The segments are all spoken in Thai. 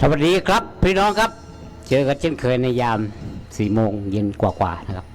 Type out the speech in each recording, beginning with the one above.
สวัสดีครับ พี่น้องครับ เจอกันเช่นเคยในยามสี่โมงเย็นกว่าๆนะครับ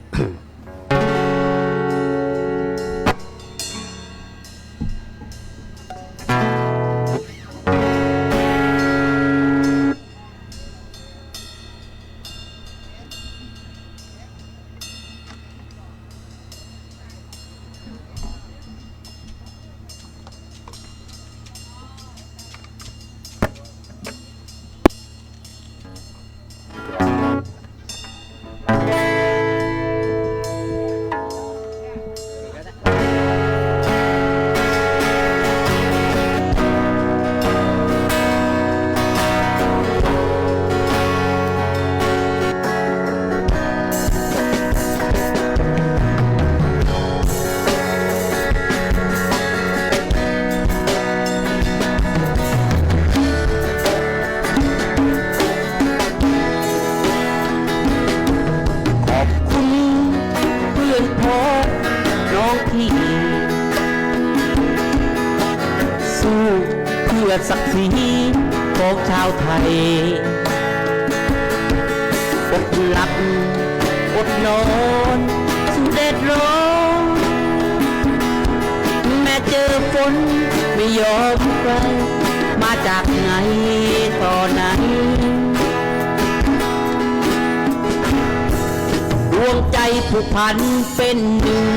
พันเป็นหนึ่ง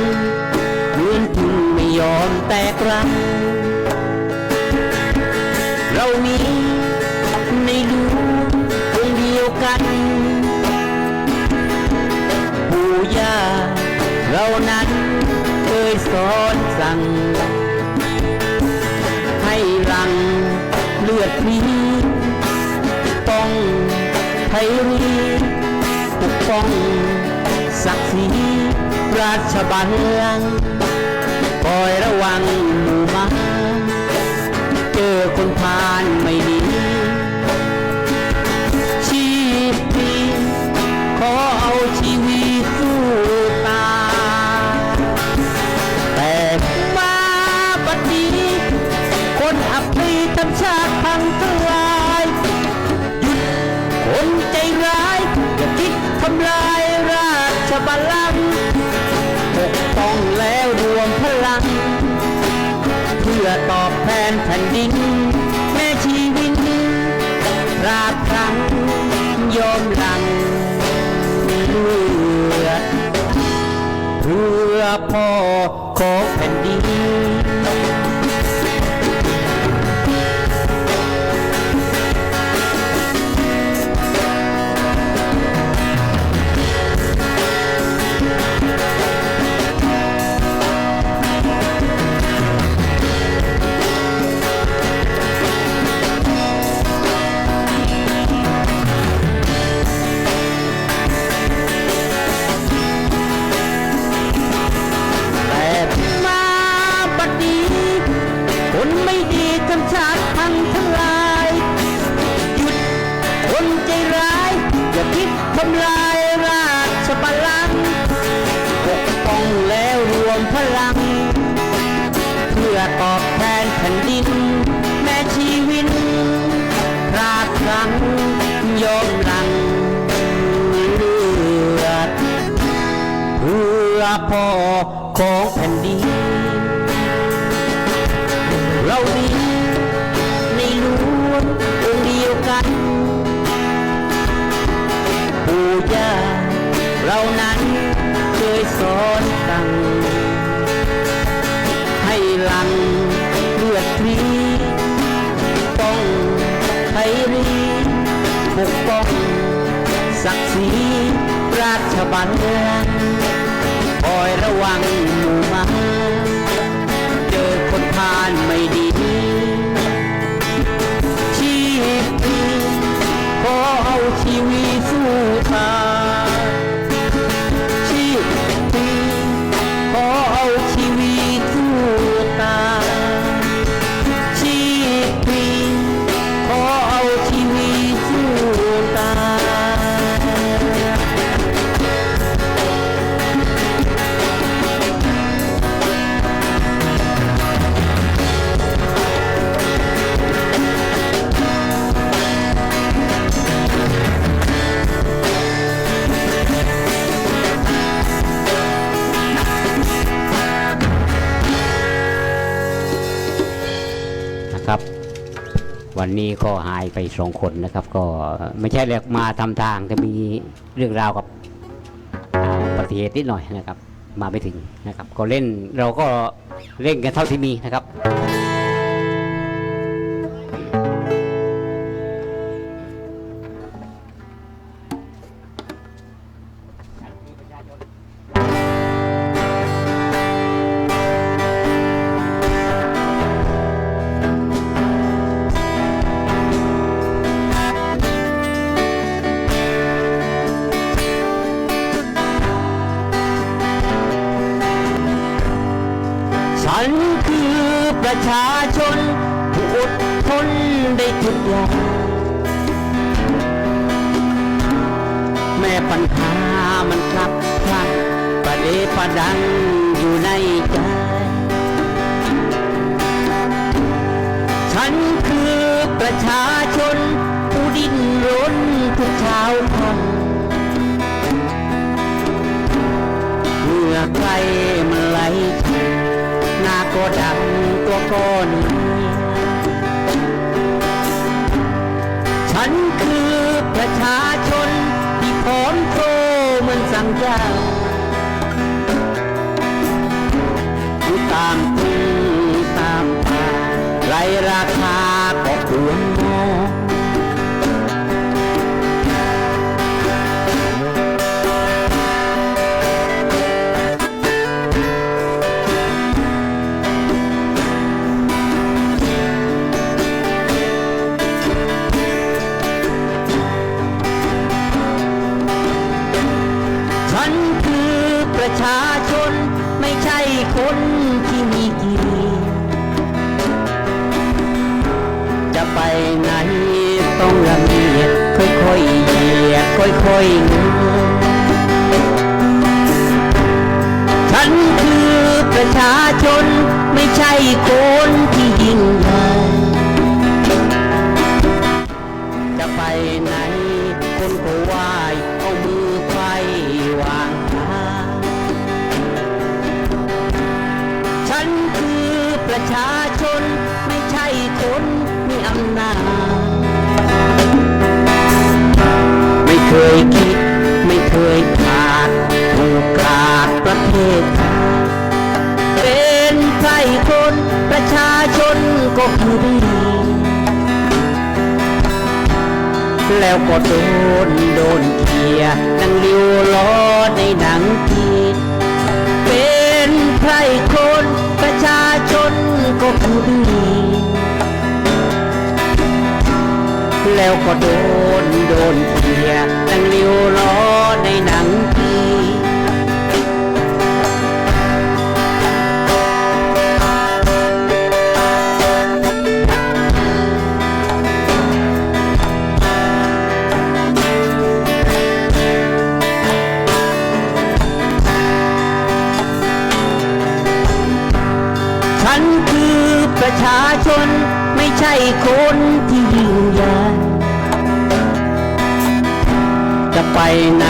เหมือนพึ่งไม่ยอมแตกรักเรามีในดวงดวงเดียวกันปู่ย่าเรานั้นเคยสอนสั่ง ให้หลังเลือดพรีป้องไทยรีปกป้อง ศักดิ์ศรีราชบัลลังก์คอยระวังหมู่มาเจอคนพาลไม่ดี ผ่นดิน แม่ชีวิตราบครั้งยอมหลังเลือดเพื่อพ่อของแผ่น มพลัง เพื่อตอบแทนแผ่นดิน แม่ชีวินพราดครั้งยอมหลังเลือดเพื่อพ่อของแผ่นดินเรามีในหลวงองเดียวกันปู่ย่าเรานั้นเคยสอน ราชบันเดือนคอยระวังหมู่มา นี้ก็หายไปสองคนนะครับ ก็ไม่ใช่เรียกมาทำทางจะมีเรื่องราวกับปฏิเหตุนิดหน่อยนะครับ มาไม่ถึงนะครับ ก็เล่นเราก็เล่นกันเท่าที่มีนะครับ ดังตัวก้อนฉันคือประชาชนที่พร้อมโตเหมือนสังเจ้า ไปไหนต้องละเมียดค่อยๆเหยียดค่อยๆเงยฉันคือประชาชนไม่ใช่คนที่ยิ่งใหญ่จะไปไหนคนก็ไหวายเอามือไฟวางทางฉันคือประชาชน เคยคิด ไม่เคยขาดถูกาดประเทศไทยเป็นใครคนประชาชนก็คือดีแล้วก็โดนโดนเขียนังริ้วล้อในหนังกีดเป็นใครคนประชาชนก็ผู้ดี แล้วก็โดนโดนเขียนังริ้วล้อในหนังกีฉันคือประชาชนไม่ใช่คน ไปไหน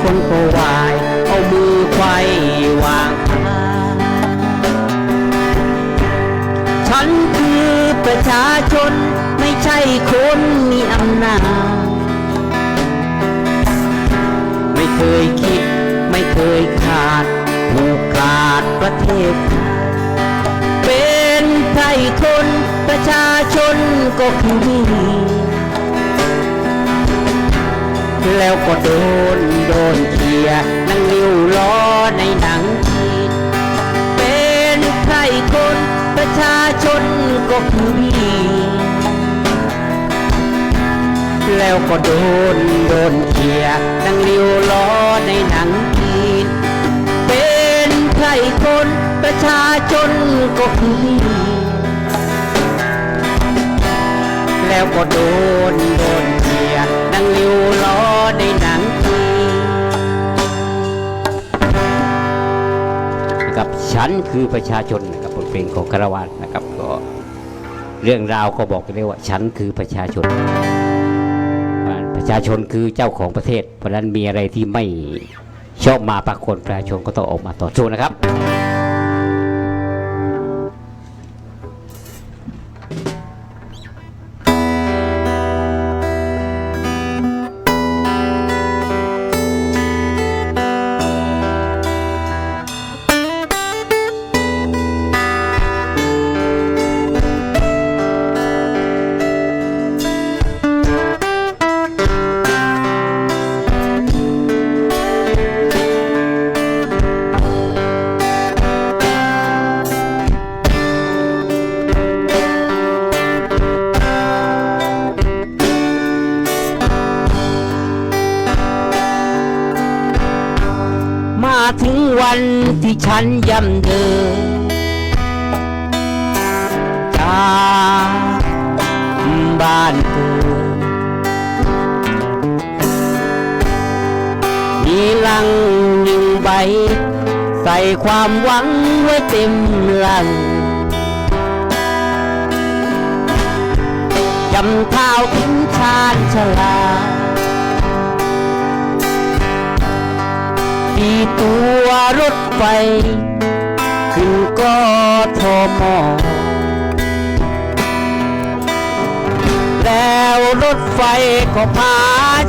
คนก็วาย เอามือไขว้วางทางฉันคือประชาชนไม่ใช่คนมีอำนาจ ไม่เคยคิดไม่เคยขาดผูกขาดประเทศ เป็นไพรคนประชาชนก็คือดี แล้วก็โดนโดนเขียนั่งริ้วล้อในหนังจีนเป็นไพรคนประชาชนก็คือดีแล้วก็โดนโดนเขียนั่งริ้วล้อในหนังจีนเป็นใครคนประชาชนก็คือดีแล้วก็โดนโดน นังริ้วล้อในหนังจีนะครับฉันคือประชาชนนะครับบทเพลงของคารวานนะครับก็เรื่องราวก็บอกไปเลยว่า ฉันคือประชาชน ประชาชนคือเจ้าของประเทศ เพราะฉะนั้นมีอะไรที่ไม่ชอบมาปรากฏประชาชนก็ต้องออกมาต่อสู้นะครับ ลังหนึ่งใบ ใส่ความหวังไว้เต็มลังจำเท้าถึงชาญชลาที่ตัวรถไฟ ขึ้นก็ทอมอแล้วรถไฟก็พา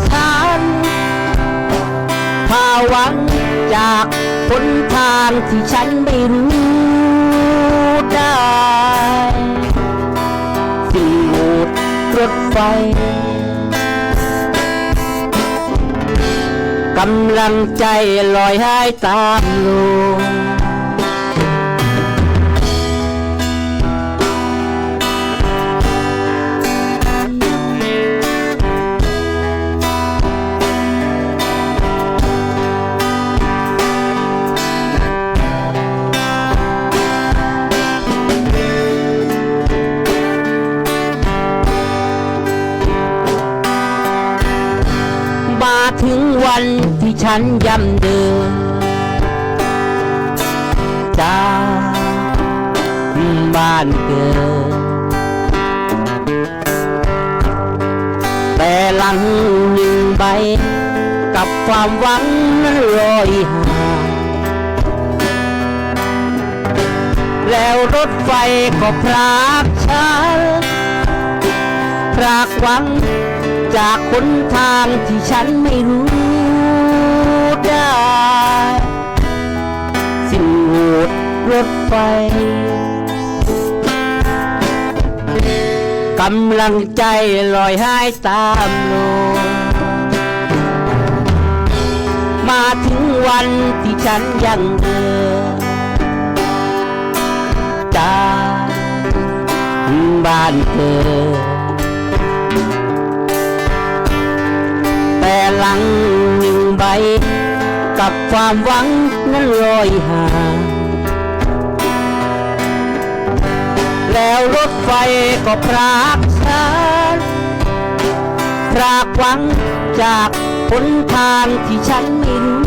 ฉัน ภาวัง จากหนทางที่ฉันไม่รู้ได้สิ่งหมดรถไฟกำลังใจลอยหายตามลม นย่ำเดินจากบ้านเกิด แต่หลังหนึ่งใบ กับความหวังนั้นลอยห่างแล้วรถไฟก็พรากฉันพรากหวังจากหนทางที่ฉันไม่รู้ ไฟกำลังใจลอยหายตามลมมาถึงวันที่ฉันยังเดินจากบ้านเกิดแต่หลังหนึ่งใบกับความหวังนั้นลอยห่าง แล้วรถไฟก็พรากฉันพรากหวังจากหนทางที่ฉันไม่รู้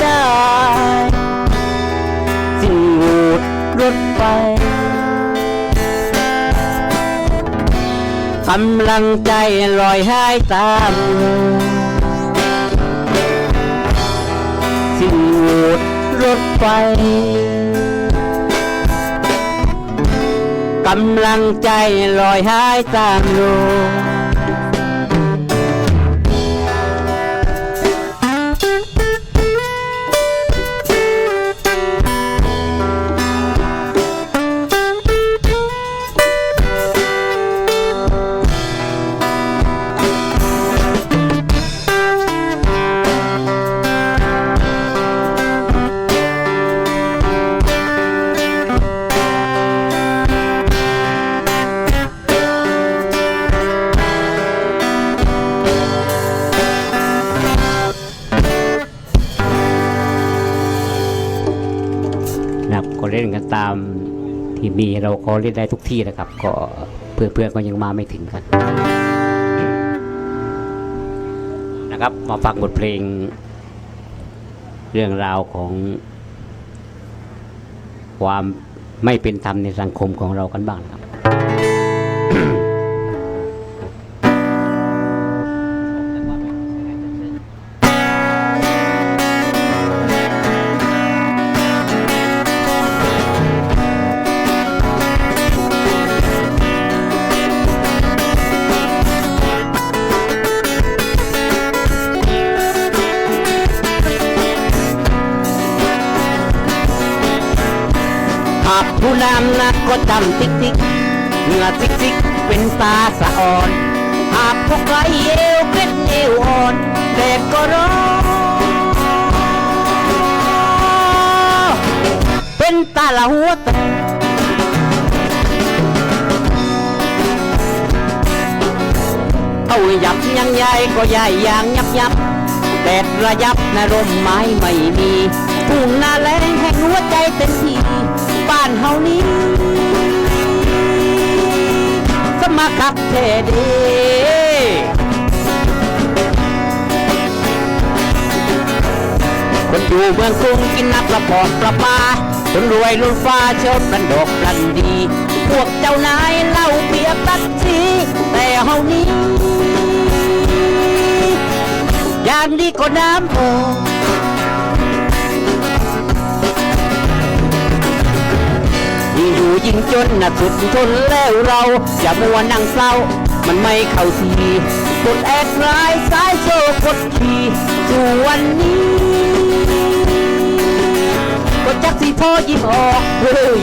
ได้ สิ่งโหดรถไฟกำลังใจลอยหายตามสิ่งโหดรถไฟ กำลังใจลอยหายตามลม ตามที่มีเราก็เล่นได้ทุกที่นะครับ ก็เพื่อนๆก็ยังมาไม่ถึงกัน นะครับ มาฟังบทเพลง เรื่องราวของ ความไม่เป็นธรรมในสังคมของเรากันบ้างนะครับำนะก็จำติ๊กติ๊กเหงื่อซิกซิกเป็นตาสะอ่อน หากพวกไกลเอวเป็นเอวอ่อนแดดก็ร้อนเป็นตาละหัวตเอายับยังใหญ่ก็ใหญ่อย่างยับยับแดดระยับนะร่มไม้ไม่มีทุ่งนาแลงแห่งหัวใจเต็มที่บ้านเฮานี้ มาคักแท้เดีคนอยู่เมืองกรุงกินน้ำประปอดประปาคนรวยรุ่นฟ้าชอบรันดอกรันดี พวกเจ้านายเล่าเปรียบตัดชีแต่เฮานี้ อย่างดีก็น้ำพอ ยิ่งจนนะสุดทนแล้วเราอย่ามัวนั่งเศร้า มันไม่เข้าทีกดแอดร้ายสายโซกดขี่สู่วันนี้ก็จักสีพ่อยิ้มออกเฮ้ย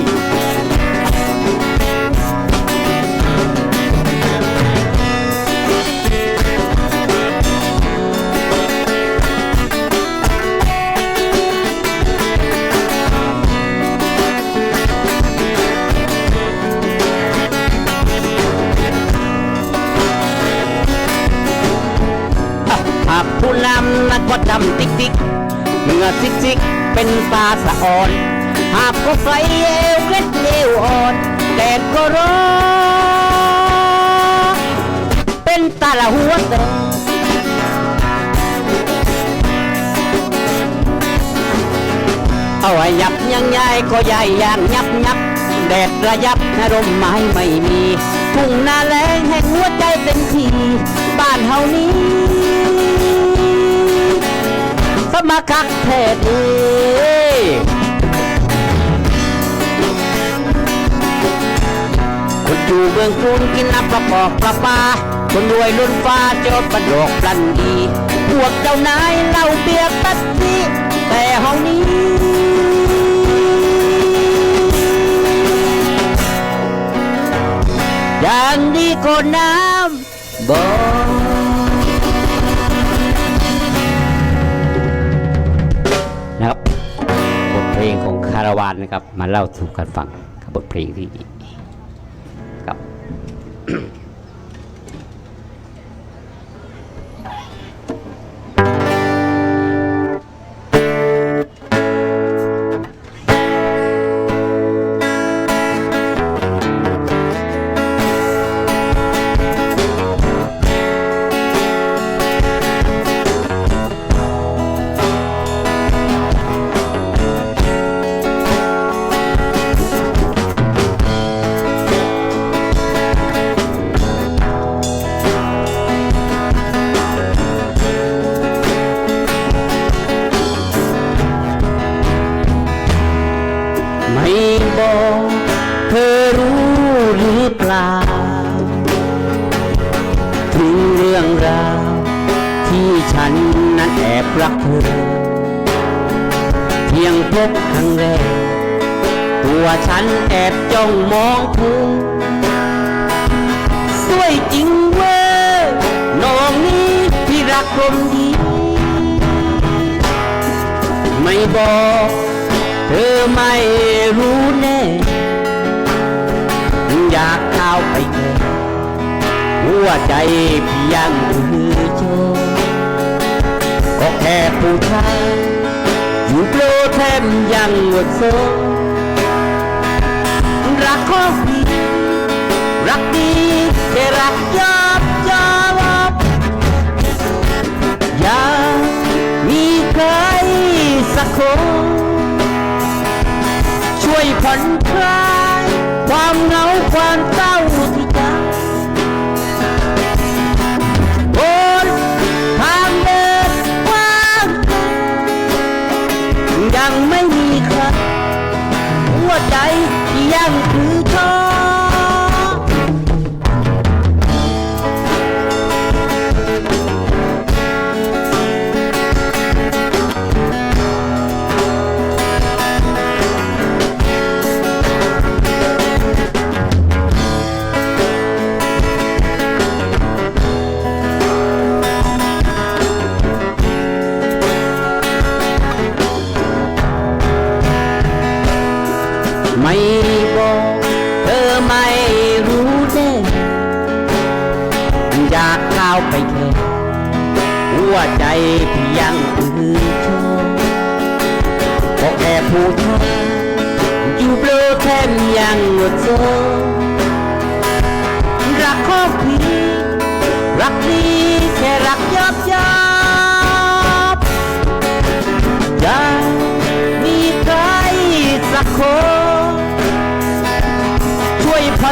หากผู้นำนักวัดดำติ๊กติ๊กเหงื่อซิกซิกเป็นตาสะอ่อน หากก็ไฟเอวเล็ดเอวอ่อนแดดก็ร้อนเป็นตาละหัวแต่เอาไว้ยับยังใหญ่ก็ใหญ่ยางยับยับแดดระยับนะร่มไม้ไม่มีทุ่งนาแลงแห่งหัวใจเต็มทีบ้านเฮานี้ สมาคักแท้ดีคนอยู่เมืองกรุงกินน้ำประปอกประปา คนรวยล้นฟ้าจอดบันดอกปลันดีพวกเจ้านายเล่าเบียร์ตัดสีแต่ห้องนี้ อย่างดีก็น้ำบ่นะครับาราวานนะครับ มาเล่าสู่กันฟังบบทเพลงที่ รักลมดี ไม่บอก เธอไม่รู้แน่อยากเข้าไปแค่หัวใจพี่ยังคือโจก็แค่ผู้ชายอยู่โปรแทมยังอดโซรักของพี่รักดีแต่รักยอบ สักคนช่วยผ่อนคลายความเหงาความเศร้าที่ใจบนทางเดินว้างกลยังไม่มีใครหัวใจยัง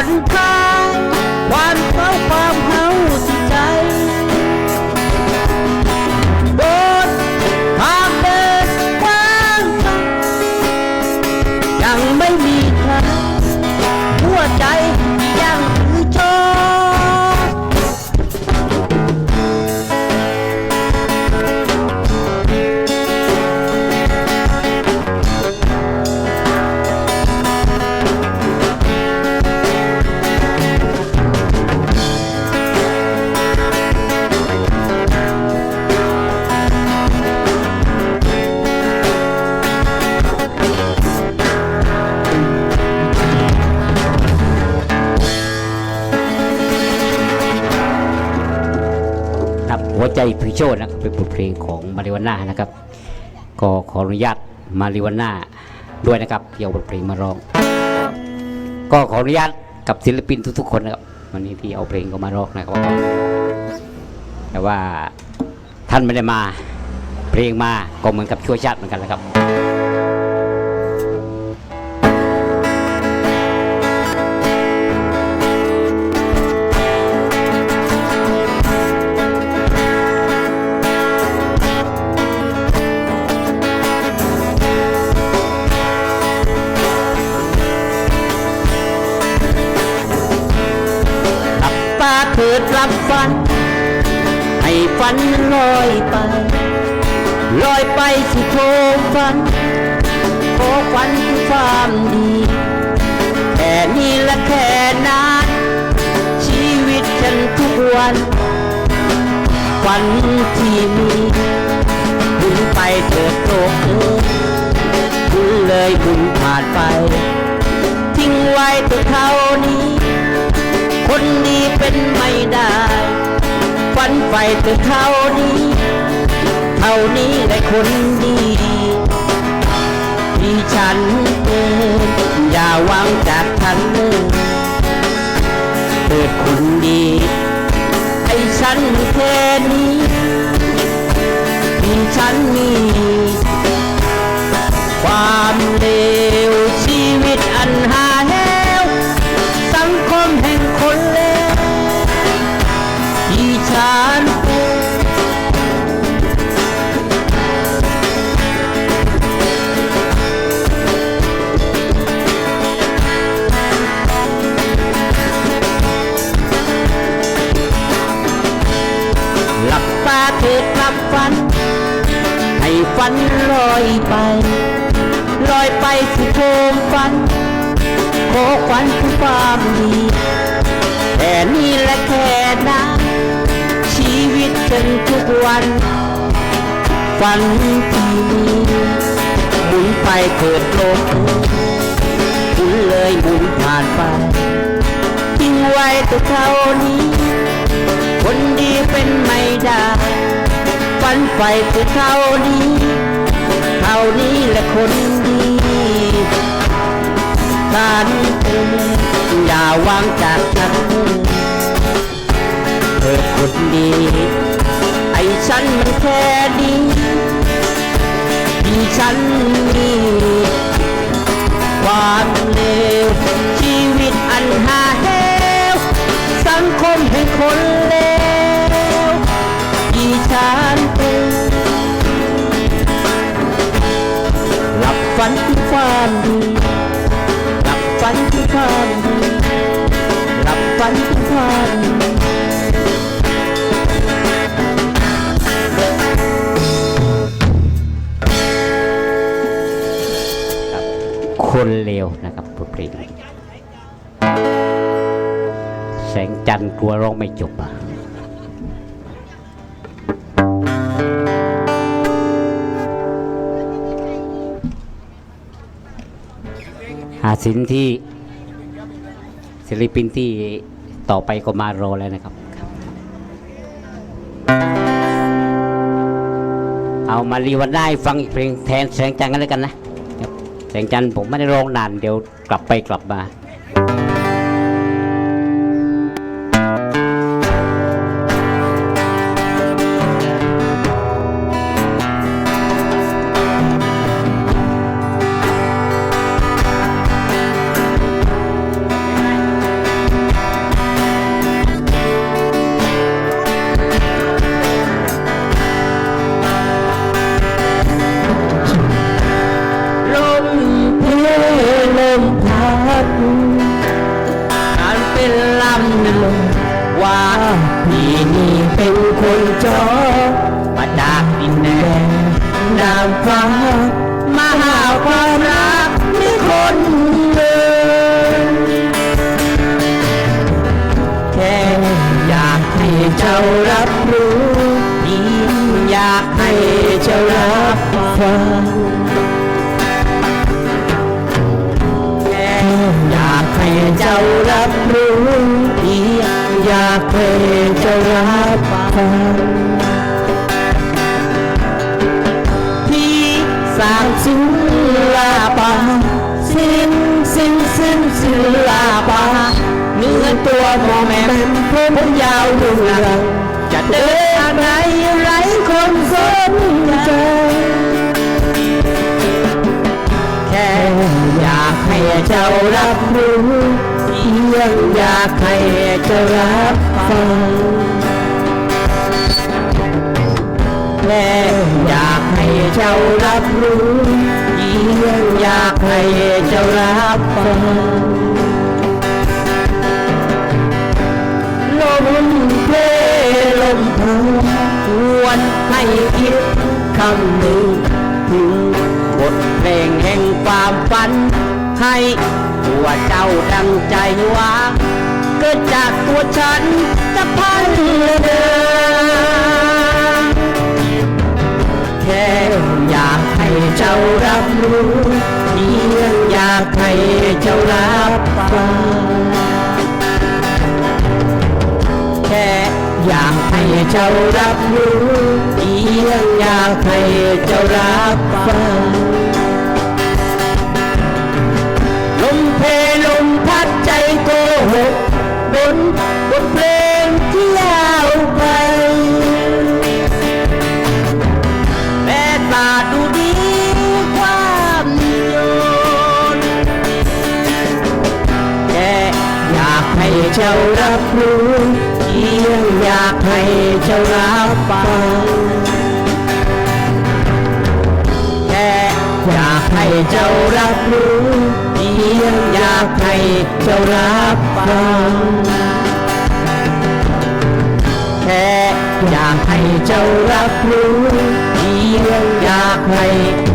ช่ โชตนะครับเป็นบทเพลงของมาริวาน่านะครับ ก็ขออนุญาตมาริวาน่าด้วยนะครับที่เอาบทเพลงมาร้อง ก็ขออนุญาตกับศิลปินทุกๆคนนะครับวันนี้ที่เอาเพลงเขามาร้องนะครับแต่ว่าท่านไม่ได้มา เพลงมาก็เหมือนกับชั่วชาติเหมือนกันแหละครับ ให้ฝันลอยไป ลอยไปสู่โคมฝันโคฝันคือความดี แค่นี้และแค่นั้นชีวิตฉันทุกวันฝันที่มีบุญไปเถิดโลกเอ้ยบุญเลยบุญผ่านไป ทิ้งไว้แต่เท่านี้ คนดีเป็นไม่ได้ ฝันไฟแต่เท่านี้เท่านี้ได้คนดีที่ฉันเองอย่าหวังจากฉันเลยเกิดคนดีให้ฉันแค่นี้ที่ฉันมีความเลวชีวิตอัน เถิดหลับฝัน ให้ฝันลอยไป ลอยไปสู่โคมฝัน ขอฝันคือความดีแต่นี่แหละแค่นั้นชีวิตฉันทุกวัน ฝันที่มีหมุนไปเกิดโลกหมุนเลยหมุนผ่านไปทิ้งไว้แต่เท่านี้ คนดีเป็นไม่ได้ ฝันไฟคือเท่านี้เท่านี้แหละคนดีการเองอย่าวางจากฉันเธอคนดี ไอ้ฉันมันแค่ดีที่ฉันมีความเลวชีวิตอันหา นเลวนะครับบทเพลงแสงจันทร์กลัวร้องไม่จบอะหาสินที่ศิลปินที่ต่อไปก็มารอแล้วนะครับ เอามารีวันได้ฟังอีกเพลงแทนแสงจันทร์กันแล้วกันนะ แสงจันทร์ผมไม่ได้ร้องนานเดี๋ยวกลับไปกลับมา จ้ารับฟังอยากให้เจ้ารับรู้อีอยากให้เจ้ารับฟังที่สร้างศิลปะสิ้นสิ้นสิ้นศิลปะเนื้อตัวมอมแมมผมยาวดุรังจะเดิน ใจ แค่อยากให้เจ้ารับรู้เพียงอยากให้เจ้ารับฟังแค่อยากให้เจ้ารับรู้เพียงอยากให้เจ้ารับฟังลมเพลลมพัดชวนให้คิด คำหนึ่งถึงบทเพลงแห่งความฝัน ให้ตัวเจ้าดังใจหวางเกิดจากตัวฉันจะพันเดินแค่อยากให้เจ้ารับรู้เพียงอยากให้เจ้ารับฟังแค่ อยากให้เจ้ารับรู้เพียงอยากให้เจ้ารับฟังลมเพลลมพัดใจโกหกบนบนเพลงที่ยาวไปแม่ตาดูดีความโยนแค่อยากให้เจ้ารับรู้ อยากให้เจ้ารับฟังแค่อยากให้เจ้ารับรู้เพียงอยากให้เจ้ารับฟังแค่อยากให้เจ้ารับรู้เพียงอยากให้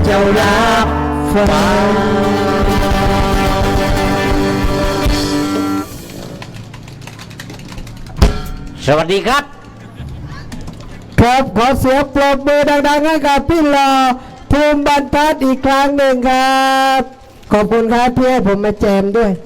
เจ้ารับฟัง สวัสดีครับ ครับขอเสียงปรบมือดังๆให้กับพี่หลอภูมิบรรทัดอีกครั้งหนึ่งครับ ขอบคุณครับพี่ให้ผมมาแจมด้วย